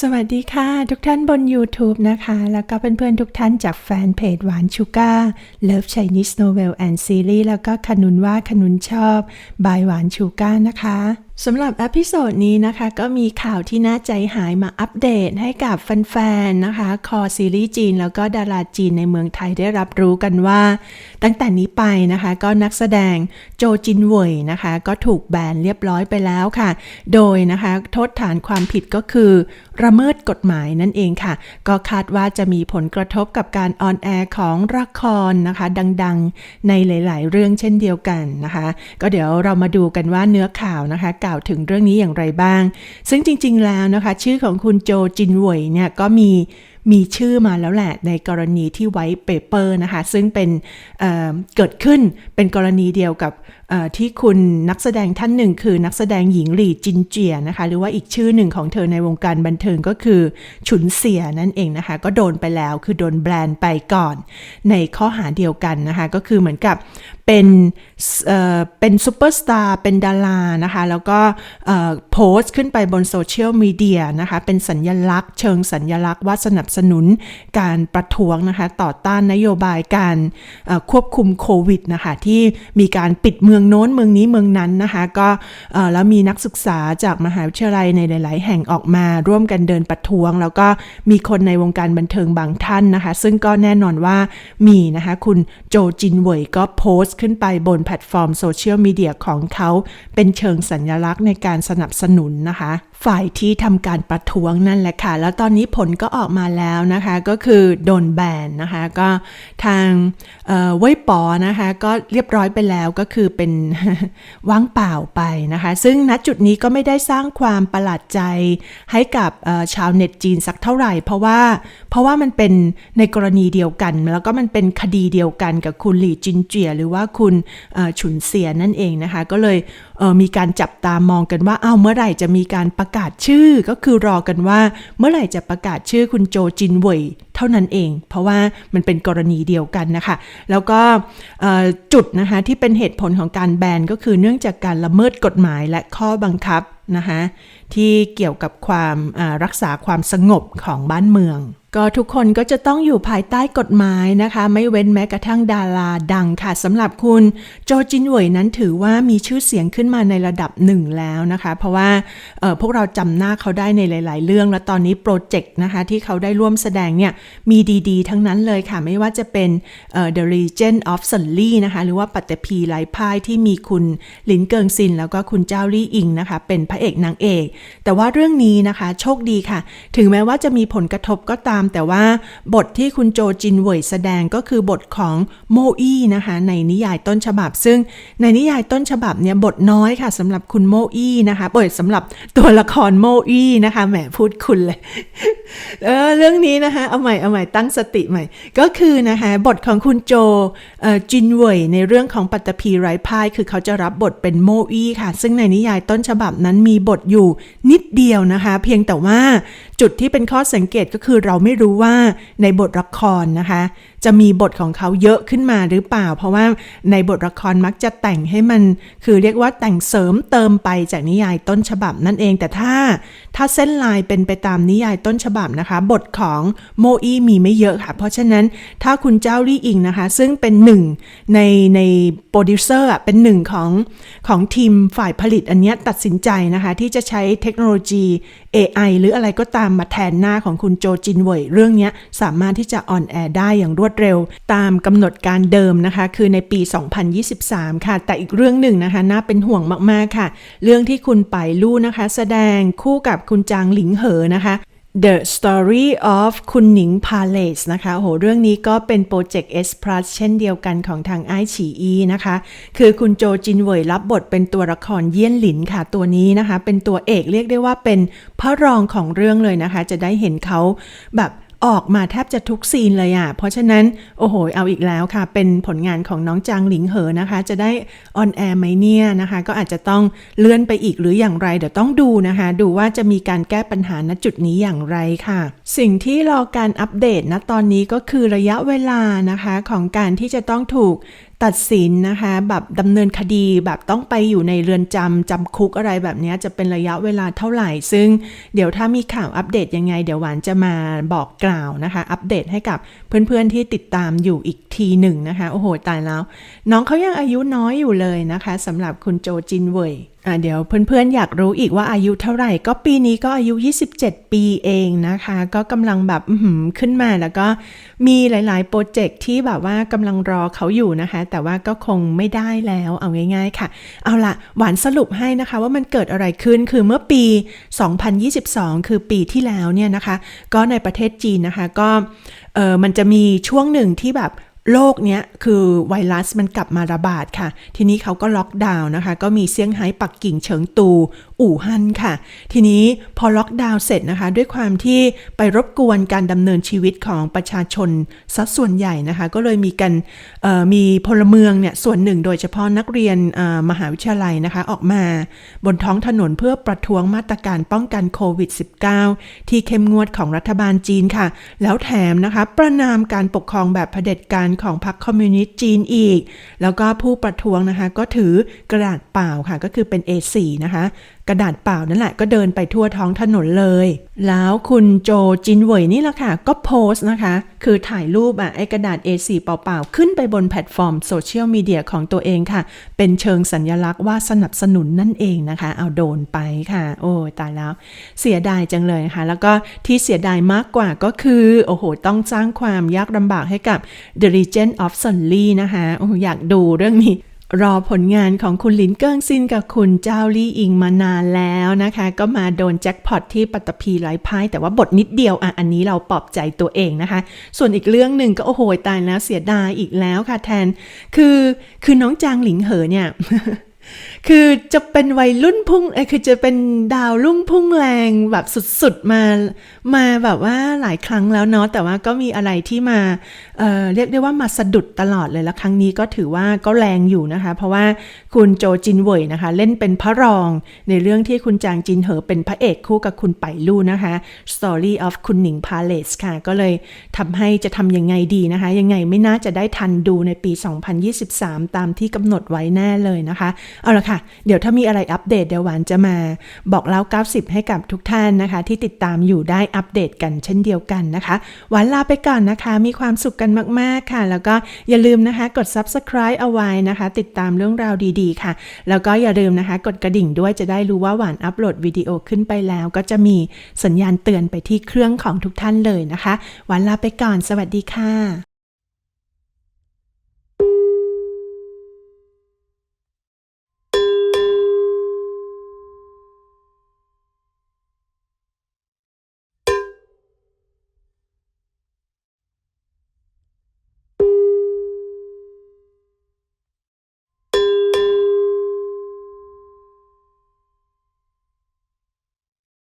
สวัสดีค่ะ ทุกท่านบน YouTube นะคะ แล้วก็เพื่อนๆทุกท่านจากแฟนเพจหวานชูก้า Love Chinese Novel and Series แล้วก็ขนุนว่าขนุนชอบ บายหวานชูก้านะคะสำหรับอพิโซดนี้นะคะก็มีข่าวที่น่าใจหายมาอัปเดตให้กับแฟนๆนะคะ คอซีรีส์จีนแล้วก็ดาราจีนในเมืองไทยได้รับรู้กันว่า ตั้งแต่นี้ไปนะคะ ก็นักแสดงโจจินเหวยนะคะ ก็ถูกแบนเรียบร้อยไปแล้วค่ะ โดยนะคะโทษฐานความผิดก็คือระเมิดกฎหมายนั่นเองค่ะ ก็คาดว่าจะมีผลกระทบกับการออนแอร์ของละครนะคะ ดังๆ ในหลาย ๆ เรื่องเช่นเดียวกันนะคะ ก็เดี๋ยวเรามาดูกันว่าเนื้อข่าวนะคะกล่าวถึงเรื่องนี้อย่างไรบ้าง ซึ่งจริง ๆ แล้วนะคะ ชื่อของคุณโจจินเวยเนี่ยก็มีมีชื่อมาแล้วแหละในกรณีที่ไว้เปเปอร์นะคะ ซึ่งเป็นเเกิดขึ้นเป็นกรณีเดียวกับที่คุณนักแสดงท่านหนึ่งคือนักแสดงหญิงหลี่จินเจียนะคะ หรือว่าอีกชื่อหนึ่งของเธอในวงการบันเทิงก็คือ ฉุนเสียนั่นเองนะคะ ก็โดนไปแล้วคือโดนแบรนด์ไปก่อน ในข้อหาเดียวกันนะคะ ก็คือเหมือนกับเป็นเอ่อเป็นซูเปอร์สตาร์เป็นดารานะคะ แล้วก็โพสต์ขึ้นไปบนโซเชียลมีเดียนะคะ เป็นสัญญลักษณ์ เชิงสัญญลักษณ์ว่าสนับสนุนการประท้วงนะคะ ต่อต้านนโยบายการควบคุมโควิดนะคะ ที่มีการปิดเมืองืองโน้นเมืองนี้เมืองนั้นนะคะ ก็แล้วมีนักศึกษาจากมหาวิทยาลัยในหลาย ๆ แห่งออกมาร่วมกันเดินประท้วง แล้วก็มีคนในวงการบันเทิงบางท่านนะคะ ซึ่งก็แน่นอนว่ามีนะคะ คุณโจจินเวยก็โพสต์ขึ้นไปบนแพลตฟอร์มโซเชียลมีเดียของเขาเป็นเชิงสัญญลักษณ์ในการสนับสนุนนะคะฝ่ายที่ทำการประท้วงนั่นแหละค่ะ แล้วตอนนี้ผลก็ออกมาแล้วนะคะ ก็คือโดนแบนนะคะ ก็ทางเว่ยปอนะคะ ก็เรียบร้อยไปแล้วก็คือเป็นว่างเปล่าไปนะคะ ซึ่งณจุดนี้ก็ไม่ได้สร้างความประหลาดใจให้กับชาวเน็ตจีนสักเท่าไหร่ เพราะว่าเพราะว่ามันเป็นในกรณีเดียวกัน แล้วก็มันเป็นคดีเดียวกันกับคุณหลี่จินเจีย หรือว่าคุณฉุนเสียนั่นเองนะคะ ก็เลย มีการจับตามองกันว่าอ้าวเมื่อไหร่จะมีการประกาศชื่อ ก็คือรอกันว่าเมื่อไหร่จะประกาศชื่อคุณโจจินเว่ยเท่านั้นเอง เพราะว่ามันเป็นกรณีเดียวกันนะคะ แล้วก็จุดนะคะที่เป็นเหตุผลของการแบนก็คือเนื่องจากการละเมิดกฎหมายและข้อบังคับนะคะที่เกี่ยวกับความรักษาความสงบของบ้านเมือง ก็ทุกคนก็จะต้องอยู่ภายใต้กฎหมายนะคะ ไม่เว้นแม้กระทั่งดาราดังค่ะสำหรับคุณโจจินเหวยนั้นถือว่ามีชื่อเสียงขึ้นมาในระดับหนึ่งแล้วนะคะ เพราะว่าพวกเราจำหน้าเขาได้ในหลาย ๆ เรื่อง แล้วตอนนี้โปรเจกต์นะคะที่เขาได้ร่วมแสดงเนี่ยมีดีๆ ทั้งนั้นเลยค่ะ ไม่ว่าจะเป็น The Legend of Sun Li นะคะ หรือว่าปัตตภีไร้พ่ายที่มีคุณหลินเกิงซิน แล้วก็คุณเจ้าลี่อิงนะคะ เป็นพระเอกนางเอกแต่ว่าเรื่องนี้นะคะโชคดีค่ะ ถึงแม้ว่าจะมีผลกระทบก็ตาม แต่ว่าบทที่คุณโจจินเว่ยแสดงก็คือบทของโมอี้นะคะ ในนิยายต้นฉบับ ซึ่งในนิยายต้นฉบับเนี่ยบทน้อยค่ะสำหรับคุณโมอี้นะคะบทสำหรับตัวละครโมอี้นะคะแหมพูดคุณเลยเออเรื่องนี้นะคะเอาใหม่เอาใหม่ตั้งสติใหม่ ก็คือนะคะบทของคุณโจจินเว่ยในเรื่องของปัตตภีไร้พ่ายคือเขาจะรับบทเป็นโมอี้ค่ะ ซึ่งในนิยายต้นฉบับนั้นมีบทอยู่นิดเดียวนะคะ เพียงแต่ว่าจุดที่เป็นข้อสังเกตก็คือเราไม่รู้ว่าในบทละครนะคะ จะมีบทของเขาเยอะขึ้นมาหรือเปล่า เพราะว่าในบทละครมักจะแต่งให้มัน คือเรียกว่าแต่งเสริมเติมไปจากนิยายต้นฉบับนั่นเองแต่ถ้า ถ้าเส้นลายเป็นไปตามนิยายต้นฉบับนะคะ บทของโมอี้มีไม่เยอะค่ะ เพราะฉะนั้นถ้าคุณเจ้าลี่อิงนะคะ ซึ่งเป็นหนึ่งในในโปรดิวเซอร์เป็นหนึ่งของของทีมฝ่ายผลิตอันนี้ตัดสินใจนะคะ ที่จะใช้เทคโนโลยี AI หรืออะไรก็ตามมาแทนหน้าของคุณโจจินเว่ยเรื่องนี้สามารถที่จะออนแอร์ได้อย่างรวดเร็ว ตามกำหนดการเดิมนะคะ คือในปี 2023 ค่ะ แต่อีกเรื่องหนึ่งนะคะ น่าเป็นห่วงมากๆค่ะ เรื่องที่คุณไปลู่นะคะ แสดงคู่กับคุณจางหลิงเหอนะคะ The Story of คุณหนิงพาเลสนะคะโหเรื่องนี้ก็เป็นโปรเจกต์ S Plus เช่นเดียวกันของทางไอฉีอีนะคะ คือคุณโจจินเวยรับบทเป็นตัวละครเยี่ยนหลินค่ะตัวนี้นะคะ เป็นตัวเอกเรียกได้ว่าเป็นพระรองของเรื่องเลยนะคะ จะได้เห็นเขาแบบ ออกมาแทบจะทุกซีนเลยอะ่ะ เพราะฉะนั้น โอ้โห เอาอีกแล้วค่ะ เป็นผลงานของน้องจางหลิงเหอนะคะ จะได้ออนแอร์ไหมเนี่ยนะคะ ก็อาจจะต้องเลื่อนไปอีกหรืออย่างไร เดี๋ยวต้องดูนะคะ ดูว่าจะมีการแก้ปัญหาณจุดนี้อย่างไรค่ะ สิ่งที่รอการอัปเดตนะตอนนี้ก็คือระยะเวลานะคะของการที่จะต้องถูกตัดสินนะคะแบบดำเนินคดีแบบต้องไปอยู่ในเรือนจำจำคุกอะไรแบบนี้จะเป็นระยะเวลาเท่าไหร่ ซึ่งเดี๋ยวถ้ามีข่าวอัปเดตยังไง เดี๋ยวหวานจะมาบอกกล่าวนะคะ อัปเดตให้กับเพื่อนๆที่ติดตามอยู่อีกทีหนึ่งนะคะ โอ้โห ตายแล้ว น้องเขายังอายุน้อยอยู่เลยนะคะสำหรับคุณโจจินเว่ย อะเดี๋ยวเพื่อนๆอยากรู้อีกว่าอายุเท่าไหร่ ก็ปีนี้ก็อายุ 27 ปีเองนะคะ ก็กำลังแบบขึ้นมาแล้วก็มีหลายๆโปรเจกต์ที่แบบว่ากำลังรอเขาอยู่นะคะ แต่ว่าก็คงไม่ได้แล้วเอาง่าย ๆ ค่ะ เอาละหวานสรุปให้นะคะ ว่ามันเกิดอะไรขึ้นคือเมื่อปี 2022 คือปีที่แล้วเนี่ยนะคะ ก็ในประเทศจีนนะคะ ก็เออมันจะมีช่วงหนึ่งที่แบบ โลกเนี้ยคือไวรัสมันกลับมาระบาดค่ะ ทีนี้เขาก็ล็อกดาวน์นะคะ ก็มีเซี่ยงไฮ้ปักกิ่งเฉิงตู อู่ฮั่นค่ะ ทีนี้พอล็อกดาวน์เสร็จนะคะ ด้วยความที่ไปรบกวนการดำเนินชีวิตของประชาชนสัดส่วนใหญ่นะคะ ก็เลยมีกันมีพลเมืองเนี่ยส่วนหนึ่งโดยเฉพาะนักเรียนมหาวิทยาลัยนะคะ ออกมาบนท้องถนนเพื่อประท้วงมาตรการป้องกันโควิด -19 ที่เข้มงวดของรัฐบาลจีนค่ะ แล้วแถมนะคะ ประนามการปกครองแบบเผด็จการของพรรคคอมมิวนิสต์จีนอีก แล้วก็ผู้ประท้วงนะคะ ก็ถือกระดาษเปล่าค่ะ ก็คือเป็น A4 นะคะ กระดาษเปล่านั่นแหละก็เดินไปทั่วท้องถนนเลย แล้วคุณโจจินเหวยนี่แหละค่ะ ก็โพสต์นะคะ คือถ่ายรูปอะไอกระดาษ A4 เปล่าๆ ขึ้นไปบนแพลตฟอร์มโซเชียลมีเดียของตัวเองค่ะ เป็นเชิงสัญญลักษณ์ว่าสนับสนุนนั่นเองนะคะ เอาโดนไปค่ะ โอ้ตายแล้ว เสียดายจังเลยค่ะ แล้วก็ที่เสียดายมากกว่าก็คือ โอ้โห ต้องสร้างความยากลำบากให้กับ The Legend of Sun Li นะคะโอ้อยากดูเรื่องนี้ รอผลงานของคุณหลินเกิ้งซินกับคุณเจ้าลี่อิงมานานแล้วนะคะ ก็มาโดนแจ็คพอตที่ปัตตภีไร้พ่ายแต่ว่าบทนิดเดียวอะอันนี้เราปลอบใจตัวเองนะคะ ส่วนอีกเรื่องหนึ่งก็โอ้โหตายแล้วเสียดายอีกแล้วค่ะแทน คือคือน้องจางหลิงเหอเนี่ย คือจะเป็นวัยรุ่นพุ่งเอ้ยคือจะเป็นดาวรุ่งพุ่งแรงแบบสุดๆ มา มาแบบว่าหลายครั้งแล้วเนาะ แต่ว่าก็มีอะไรที่มาเอ่อเรียกได้ว่ามาสะดุดตลอดเลยแล้วครั้งนี้ก็ถือว่าก็แรงอยู่นะคะ เพราะว่าคุณโจจินเวยนะคะ เล่นเป็นพระรองในเรื่องที่คุณจางจินเหอเป็นพระเอกคู่กับคุณไปลู่นะคะ Story of คุณหนิงพาเลสค่ะ ก็เลยทำให้จะทำยังไงดีนะคะ ยังไงไม่น่าจะได้ทันดูในปี 2023 ตามที่กำหนดไว้แน่เลยนะคะ เอาละค่ะเดี๋ยวถ้ามีอะไรอัปเดตเดี๋ยวหวานจะมาบอกเล่า90ให้กับทุกท่านนะคะ ที่ติดตามอยู่ได้อัปเดตกันเช่นเดียวกันนะคะ หวานลาไปก่อนนะคะ มีความสุขกันมาก ๆ ค่ะ แล้วก็อย่าลืมนะคะกด subscribe เอาไว้นะคะ ติดตามเรื่องราวดีๆ ค่ะ แล้วก็อย่าลืมนะคะ กดกระดิ่งด้วยจะได้รู้ว่าหวานอัปโหลดวิดีโอขึ้นไปแล้ว ก็จะมีสัญญาณเตือนไปที่เครื่องของทุกท่านเลยนะคะ หวานลาไปก่อน สวัสดีค่ะ